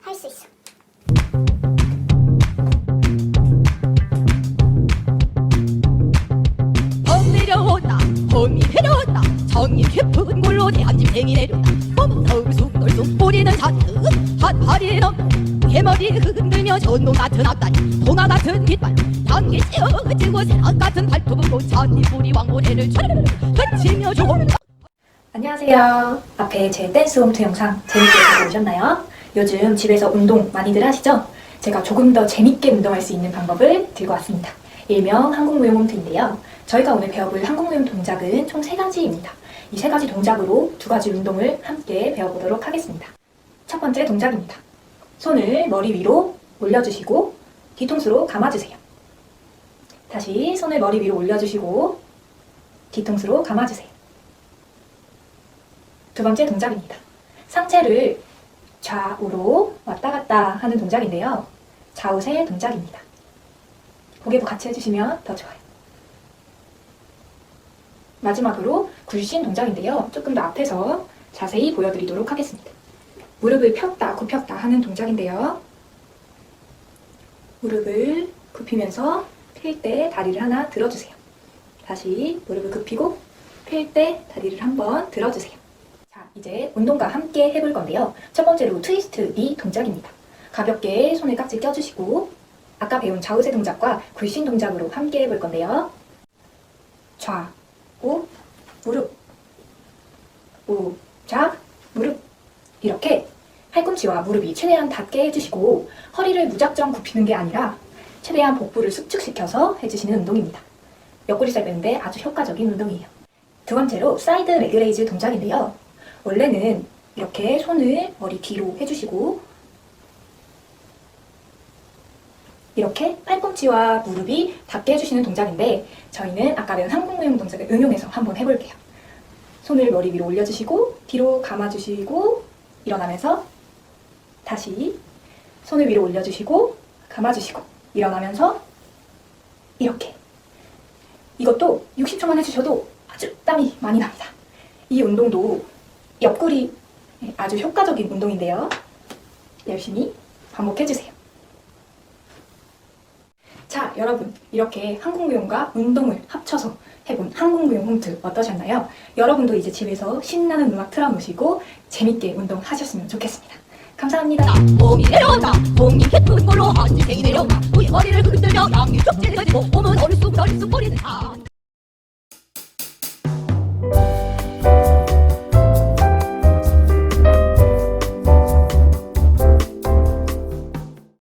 할 수 있어. 내려온다 범이 내려온다. 정이 깊은 골로 대한진팽이 내려온다. 범은 속돌속 꼬리는 사트 한 발이 넘는 개머리 흔들며 전동 같은 앞다리 도나 같은 뒷발. 단기 씌어지고 새 같은 발톱으로 잔이 뿌리 왕고래를 촤르르 흩치며 조는 안녕하세요. 앞에 제 댄스 홈트 영상 재밌게 보셨나요? 요즘 집에서 운동 많이들 하시죠? 제가 조금 더 재밌게 운동할 수 있는 방법을 들고 왔습니다. 일명 한국무용 홈트인데요. 저희가 오늘 배워볼 한국무용 동작은 총 세 가지입니다. 이 세 가지 동작으로 두 가지 운동을 함께 배워보도록 하겠습니다. 첫 번째 동작입니다. 손을 머리 위로 올려주시고 뒤통수로 감아주세요. 다시 손을 머리 위로 올려주시고 뒤통수로 감아주세요. 두 번째 동작입니다. 상체를 좌우로 왔다 갔다 하는 동작인데요. 좌우세 동작입니다. 고개부 같이 해주시면 더 좋아요. 마지막으로 굴신 동작인데요. 조금 더 앞에서 자세히 보여드리도록 하겠습니다. 무릎을 폈다 굽혔다 하는 동작인데요. 무릎을 굽히면서 필 때 다리를 하나 들어주세요. 다시 무릎을 굽히고 필 때 다리를 한번 들어주세요. 자, 이제 운동과 함께 해볼 건데요. 첫 번째로 트위스트 니 동작입니다. 가볍게 손에 깍지 껴주시고 아까 배운 좌우세 동작과 굴신 동작으로 함께 해볼 건데요. 좌, 우, 무릎, 우, 좌, 무릎 이렇게 팔꿈치와 무릎이 최대한 닿게 해주시고 허리를 무작정 굽히는 게 아니라 최대한 복부를 수축시켜서 해주시는 운동입니다. 옆구리 살 빼는데 아주 효과적인 운동이에요. 두 번째로 사이드 레그레이즈 동작인데요. 원래는 이렇게 손을 머리 뒤로 해주시고 이렇게 팔꿈치와 무릎이 닿게 해주시는 동작인데 저희는 아까 배운 한국무용 동작을 응용해서 한번 해볼게요. 손을 머리 위로 올려주시고 뒤로 감아주시고 일어나면서 다시 손을 위로 올려주시고 감아주시고 일어나면서 이렇게 이것도 60초만 해주셔도 아주 땀이 많이 납니다. 이 운동도 옆구리 아주 효과적인 운동인데요. 열심히 반복해주세요. 자, 여러분. 이렇게 한국무용과 운동을 합쳐서 해본 한국무용 홈트 어떠셨나요? 여러분도 이제 집에서 신나는 음악 틀어놓으시고 재밌게 운동하셨으면 좋겠습니다. 감사합니다. 몸이 내려온다 몸이 깊은 걸로 한생이 내려온다 머리를 흔들며 양이 쭉 찔러지고 몸은 얼쑥덜쑥 뿌리는 산